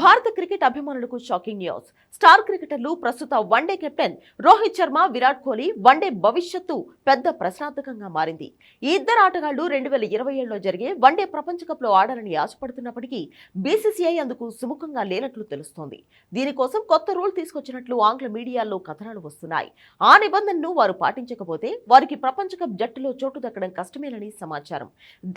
భారత క్రికెట్ అభిమానులకు shocking news. Star క్రికెటర్లు ప్రస్తుత one day captain Rohit Sharma Virat Kohli one day భవిష్యత్తు పెద్ద ప్రశ్నార్థకంగా మారింది. ఈ ఇద్దరు ఆటగాళ్ళు రెండు వేల ఇరవై ఏడులో జరిగే వన్డే ప్రపంచ కప్లో ఆడాలని ఆశపడుతున్నప్పటికీ బీసీసీఐ అందుకు సుముఖంగా లేనట్లు తెలుస్తోంది. దీనికోసం కొత్త రూల్ తీసుకొచ్చినట్లు ఆంగ్ల మీడియాల్లో కథనాలు వస్తున్నాయి. ఆ నిబంధనను వారు పాటించకపోతే వారికి ప్రపంచ కప్ జట్టులో చోటు దక్కడం కష్టమేనని సమాచారం.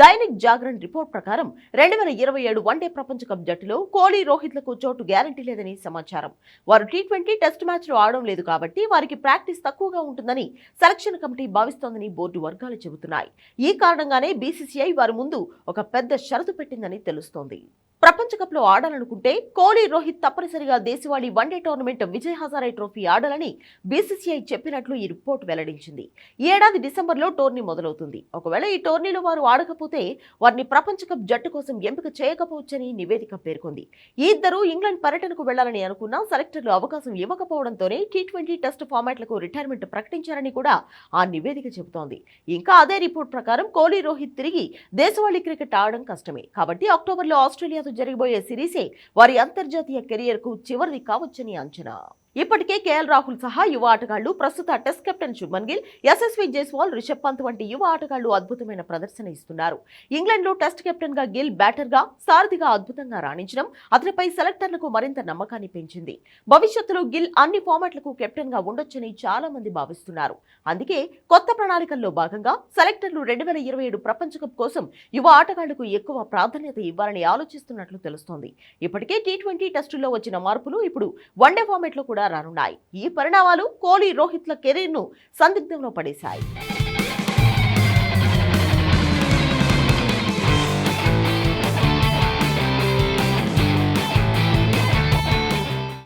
దైనిక్ జాగరణ్ రిపోర్ట్ ప్రకారం రెండు వేల ఇరవై ఏడు వన్డే ప్రపంచ కప్ జట్టులో కోహ్లీ రోహిత్లకు చోటు గ్యారంటీ లేదని సమాచారం. వారు టీ ట్వంటీ టెస్ట్ మ్యాచ్లు ఆడడం లేదు కాబట్టి వారికి ప్రాక్టీస్ తక్కువగా ఉంటుందని సెలక్షన్ కమిటీ భావిస్తోందని బోర్డు వర్గాలు చెబుతున్నాయి. ఈ కారణంగానే బీసీసీఐ వారి ముందు ఒక పెద్ద షరతు పెట్టిందని తెలుస్తోంది. ప్రపంచ కప్లో ఆడాలనుకుంటే కోహ్లీ రోహిత్ తప్పనిసరిగా దేశవాళీ one day tournament Vijay Hazare trophy ఆడాలని బీసీసీఐ చెప్పినట్లు ఈ రిపోర్ట్ వెల్లడించింది. ఈ ఏడాది డిసెంబర్లో టోర్నీ మొదలవుతుంది. ఒకవేళ ఈ టోర్నీలో వారు ఆడకపోతే వారిని ప్రపంచ కప్ జట్టు కోసం ఎంపిక చేయకపోవచ్చని నివేదిక పేర్కొంది. ఈ ఇద్దరు ఇంగ్లాండ్ పర్యటనకు వెళ్ళాలని అనుకున్నా సెలెక్టర్లు అవకాశం ఇవ్వకపోవడంతోనే టీ ట్వంటీ టెస్ట్ ఫార్మాట్లకు రిటైర్మెంట్ ప్రకటించారని కూడా ఆ నివేదిక చెబుతోంది. ఇంకా అదే రిపోర్ట్ ప్రకారం కోహ్లీ రోహిత్ తిరిగి దేశవాళీ క్రికెట్ ఆడడం కష్టమే. కాబట్టి అక్టోబర్లో ఆస్ట్రేలియాతో జరగబోయే సిరీసే వారి అంతర్జాతీయ కెరియర్కు చివరిది కావచ్చని అంచనా. ఇప్పటికే కేఎల్ రాహుల్ సహా యువ ఆటగాళ్ళు ప్రస్తుత టెస్ట్ కెప్టెన్ శుభ్మన్ గిల్ యశస్వి జైస్వాల్ రిషబ్ పంత్ వంటి యువ ఆటగాళ్ళు అద్భుతమైన ప్రదర్శన ఇస్తున్నారు. ఇంగ్లాండ్లో టెస్ట్ కెప్టెన్గా గిల్ బ్యాటర్గా సారథిగా అద్భుతంగా రాణించడం అతనిపై సెలెక్టర్లకు మరింత నమ్మకాన్ని పెంచింది. భవిష్యత్తులో గిల్ అన్ని ఫార్మాట్లకు కెప్టెన్గా ఉండొచ్చని చాలా మంది భావిస్తున్నారు. అందుకే కొత్త ప్రణాళికల్లో భాగంగా సెలెక్టర్లు రెండు వేల ఇరవై ఏడు ప్రపంచ కప్ కోసం యువ ఆటగాళ్ళకు ఎక్కువ ప్రాధాన్యత ఇవ్వాలని ఆలోచిస్తున్నట్లు తెలుస్తోంది. ఇప్పటికే టీ ట్వంటీ టెస్టుల్లో వచ్చిన మార్పులు ఇప్పుడు వన్డే ఫార్మాట్లో కూడా కూడా రానున్నాయి. ఈ పరిణామాలు కోహ్లీ రోహిత్ల కెరీర్ను సందిగ్ధంలో పడేశాయి.